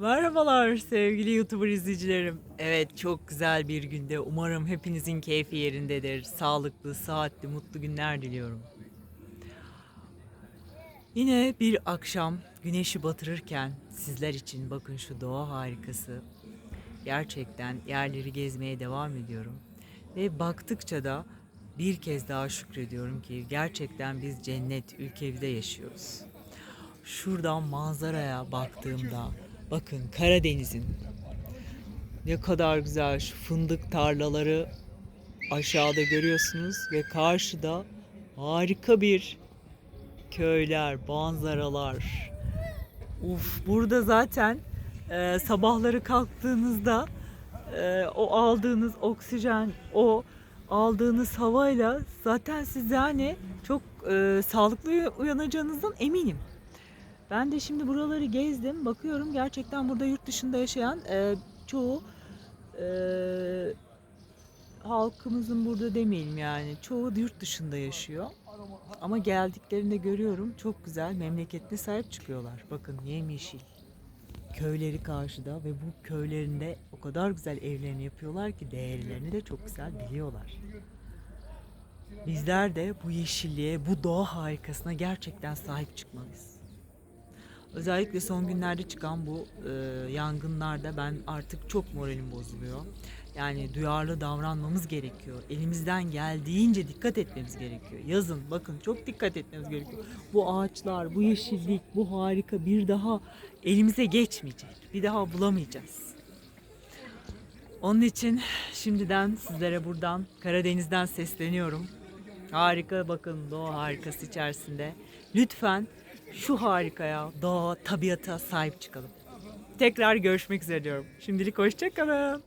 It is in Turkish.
Merhabalar sevgili YouTuber izleyicilerim. Evet çok güzel bir günde. Umarım hepinizin keyfi yerindedir. Sağlıklı, sıhhatli, mutlu günler diliyorum. Yine bir akşam güneşi batırırken sizler için bakın şu doğa harikası. Gerçekten yerleri gezmeye devam ediyorum. Ve baktıkça da bir kez daha şükrediyorum ki gerçekten biz cennet ülkemizde yaşıyoruz. Şuradan manzaraya baktığımda bakın Karadeniz'in ne kadar güzel şu fındık tarlaları aşağıda görüyorsunuz ve karşıda harika bir köyler, manzaralar. Uf burada zaten e, sabahları kalktığınızda e, o aldığınız oksijen, o aldığınız havayla zaten siz yani çok e, sağlıklı uyanacağınızdan eminim. Ben de şimdi buraları gezdim. Bakıyorum gerçekten burada yurt dışında yaşayan e, çoğu e, halkımızın burada demeyelim yani. Çoğu yurt dışında yaşıyor. Ama geldiklerinde görüyorum çok güzel memleketine sahip çıkıyorlar. Bakın yemyeşil. Köyleri karşıda ve bu köylerinde o kadar güzel evlerini yapıyorlar ki değerlerini de çok güzel biliyorlar. Bizler de bu yeşilliğe, bu doğa harikasına gerçekten sahip çıkmalıyız. Özellikle son günlerde çıkan bu e, yangınlarda ben artık çok moralim bozuluyor. Yani duyarlı davranmamız gerekiyor. Elimizden geldiğince dikkat etmemiz gerekiyor. Yazın bakın çok dikkat etmemiz gerekiyor. Bu ağaçlar, bu yeşillik, bu harika bir daha elimize geçmeyecek. Bir daha bulamayacağız. Onun için şimdiden sizlere buradan Karadeniz'den sesleniyorum. Harika bakın doğa harikası içerisinde. Lütfen şu harikaya, doğa, tabiata sahip çıkalım. Tekrar görüşmek üzere diyorum. Şimdilik hoşçakalın.